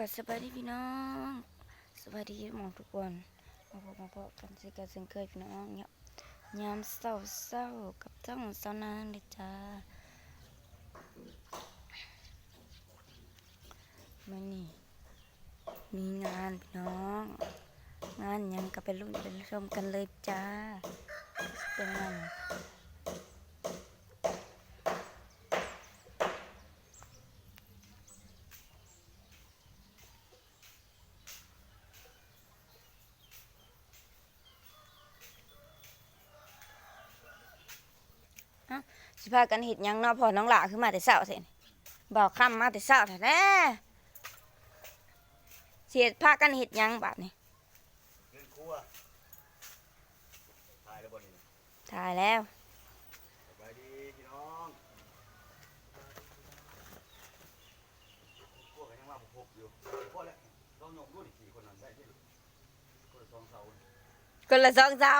กับสบายดีพี่น้องสบายดีหมองทุกคนมาพบมาพบกันสิกันเช่นเคยพี่น้องเนี่ยยามเศร้าเศร้ากับทั้งสานางเลยจ้ามื่อนี้มีงานพี่น้อง งานยังก็ไปรุ่นไปชมกันเลยจ้าเป็นงาน สิ พากันเห็ดหยังเนาะพอน้องหล่าขึ้นมาแต่เช้าเสนบอกคำมาแต่เช้าแท้แน่เสียพากันเห็ดหยังบาดนี่เงินครัวถ่ายแล้วบ่นี่ถ่ายแล้วสบายดีพี่น้องพวกกันยังว่าผมพกอยู่พอแล้วเราหยกรุ่นอีกสี่คนนั้นได้ที่คนละสองเสาคนละสองเช้า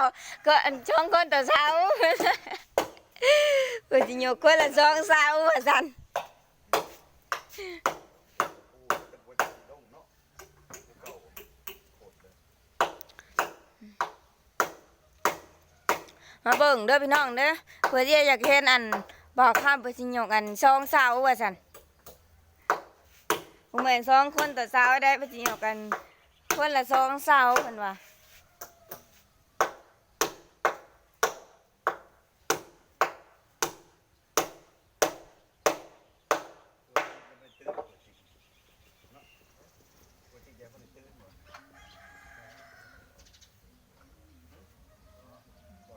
ก็อันช่องคนต่อเช้าเพื่อจะโยกคนละสองเช้า ว่าสันโอ้แต่บ่จะลงเนาะเก่าโคตรเลยมาเบิ่งเด้อพี่น้องเด้อเพื่อที่อยากเห็นอันบอกข้ามเพื่อสิโยกอันสองเช้าว่าสันผมเหมือนสองคนต่อเช้าได้เพื่อสิโยกกันคนละสองเช้าเพิ่นว่า มันไม่ตื้นเลยสิเนาะปกติแกบ่ได้ตื้นบ่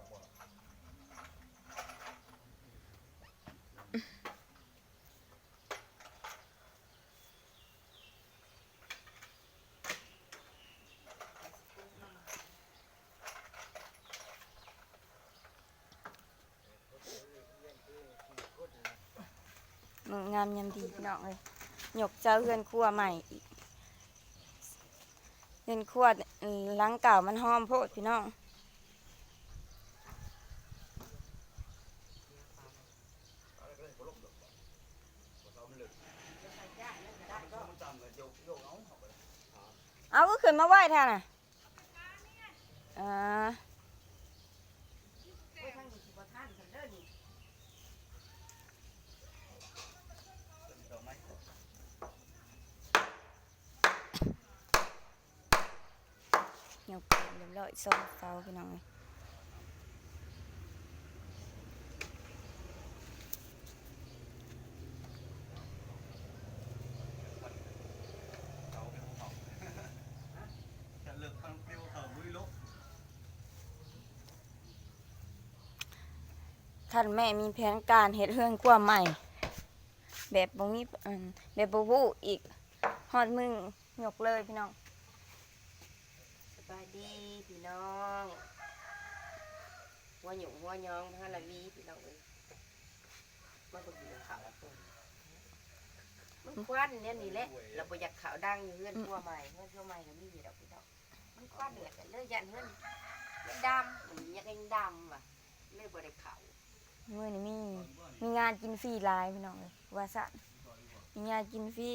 บ่บ่ งามยามดีพี่น้องเลยหยกเจ้าเฮือนครัวใหม่อีกเฮือนครัวหลังเก่ามันหอมโพดพี่น้องเอาก็เลยบ่ลงดอกบ่บ่เสามันลึกมันต่ำเลยโยกโยกเอาเอาไปเลยเอาก็ขึ้นมาไหว้แทนน่ะอ่า ต้นดอกไม้ หยก เราอีกสองเสาพี่น้องเลยท่านแม่มีแผนการเฮ็ดเฮือนครัวใหม่ แบบบ่มีแบบบ่ฮู้อีกฮอดมึงหยกเลยพี่น้อง ดีพี่น้องหัวหยงหัวยองพระละวีพี่น้องเอ้ยมาดูดีข่าวตัวมันควันเนี่ยนี่แหละเราไปอยากข่าวดังอยู่เพื่อนทั่วใหม่เพื่อนทั่วใหม่ก็มีอยู่ดอกพี่น้องมันควันแหละแต่เลื่อยยันเพื่อนมันดำมันยังยังดำอะเลยบ่ได้ข่าวเมื้อนี้มีมีงานกินฟรีหลายพี่น้องเลยว่าซั่นมีงานกินฟรี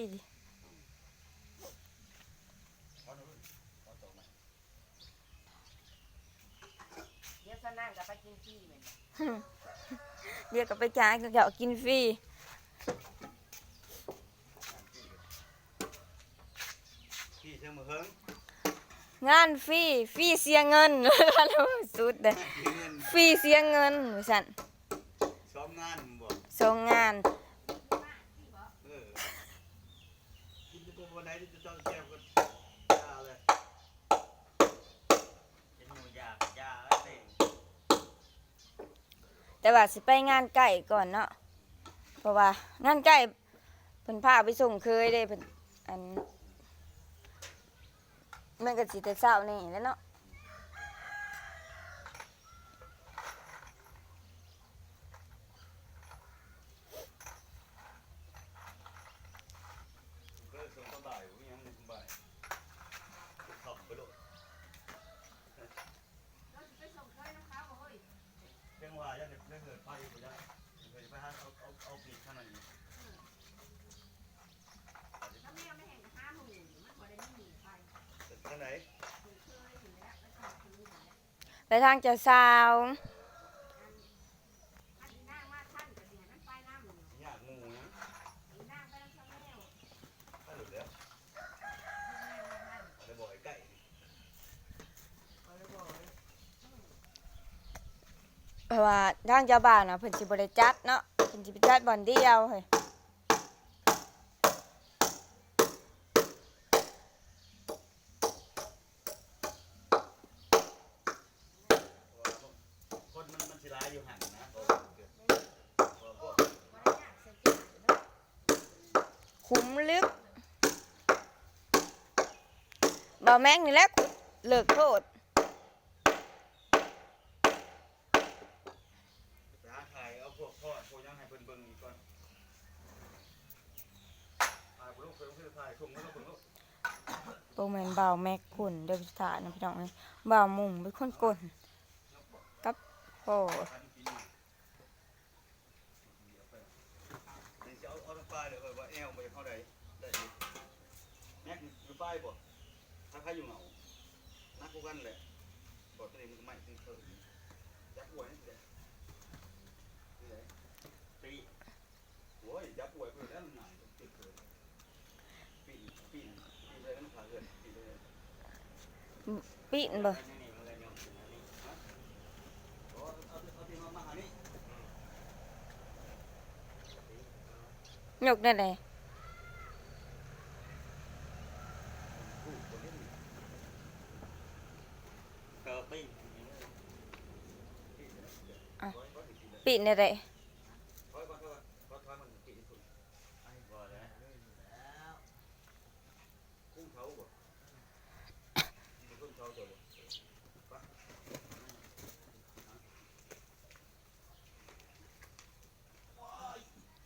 เขาโดนเขาตกไหม เดี๋ยว สนั่งกับไปกินที่เหมือนกันเรียกกับไปจ่ายก็เกี่ยวกินฟรีพี่เชิงมือเฮิงงานฟรีฟรีเสียเงินสุดเลยพี่เงินฟรีเสียเงินว่าซั่นซ้อมงานมึงบอกส่งงาน เออกินจะวันไหนที่จะต้องแก้วก็ยาเลยเป็นหมูยายาเต็ง แต่ว่าสิไปงานไก่ก่อนเนาะเพราะว่างานไก่เพิ่นพาไปส่งเคยเด้เพิ่นอันมันก็สิแต่เช้านี่แหล้วเนาะ ก็ส่งสบายวิ่งยังสบายขับไปโลดเพียงว่ายังได้เกิดไฟอยู่ยังเคยไปหาเอาเอาเอาปีกข้างใน ถ้าแม่ไม่เห็นห้าหมื่นางไหนไปทางเจ้าสาวยากงูนะถ้าหลุดแล้วอะไรบ่อยใกล้เพราะว่าทางเจ้าบ้านน่ะเพิ่นสิบ่ได้จัดเนาะเพิ่นสิไปจัดบ่อนเดียวเฮ้ย คนมันมันสิร้ายอยู่หันนะพอพวก คุ้ม ลึกบ่แม่งนี่แหละเลิกโทษไปหาถ่ายเอาพวกพ่อพวกยังให้เพิ่นเบิ่งอีกก่อนถ่ายบ่ลูกเพิ่นคือถ่ายส่งให้ลูกเพิ่นลูกบ่แม่นบ่าวแม็กคุณเด้อพี่ถานะพี่น้องเอ้ยบ่าวมุ่งเป็นคนกลกับพ่ออันนี้ปีนี้เดี๋ยวไปเดี๋ยวจะเอาเอาทางปลายเดี๋ย วเออว่าแอวไปเข้าใดได้อยู่แม็กอยู่ปลายบ่ถ้าใครอยู่เหงานักกูกันแหละบ่ตัวนี้มันก็ไม่ถึงเถิดยักษ์อวยนี่แหละนี่แหละตีโอ้ยยักษ์อวยเพิ่นแล้วมันหน่ายติดเถิดปีนปีนปีนเลยมันขาเกินปีนเลยปีนบ่ยกได้เลย ปีนได้เลย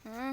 อืม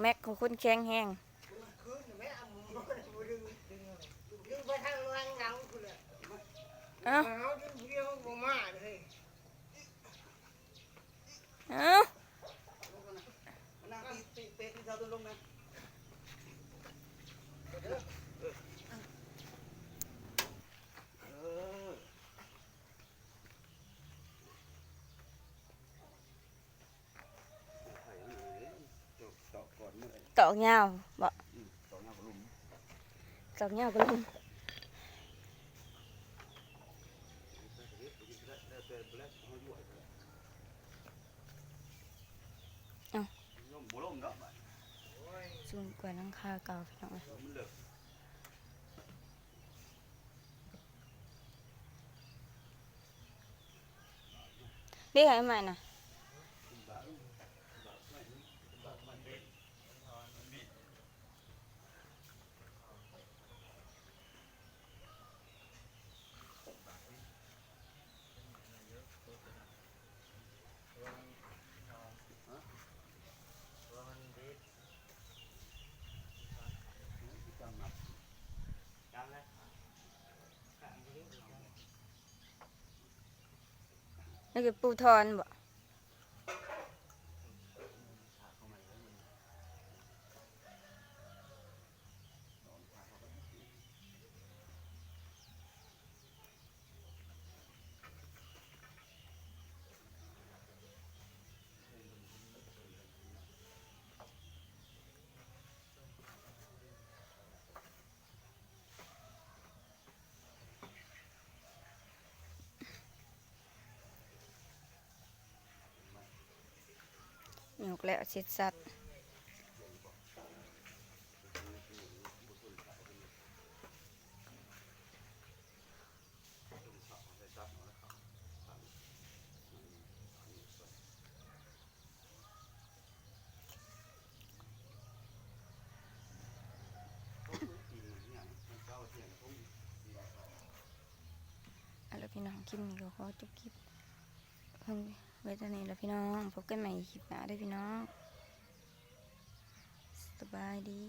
แม็กของคุณแข็งแห้งเอ้า เอาดึงเดียวบ่มาเลย เอ้า นั่งตีเตะที่เท้าต้นลงนะเออไข่ไหนจบ ตอกก่อนเมื่อไหร่ตอกยาวบ่อืมตอกหน้าบลุมตอกยาวก็ลุงลมบ่ลมเนาะบัดสูงกว่าหลังคาเก่าพี่น้องมันเลิกเรียกให้ใหม่น่ะ นี่คือปูทอนบ่ ย กแล้วเสร็จสัตว์อาละพี่น้องคลิปนี้ก็ขอจบคลิปเพิ่ง ไว้เท่านี้แล้วพี่น้อง พบกันใหม่คลิปหน้าได้วยพี่น้อง สบายดี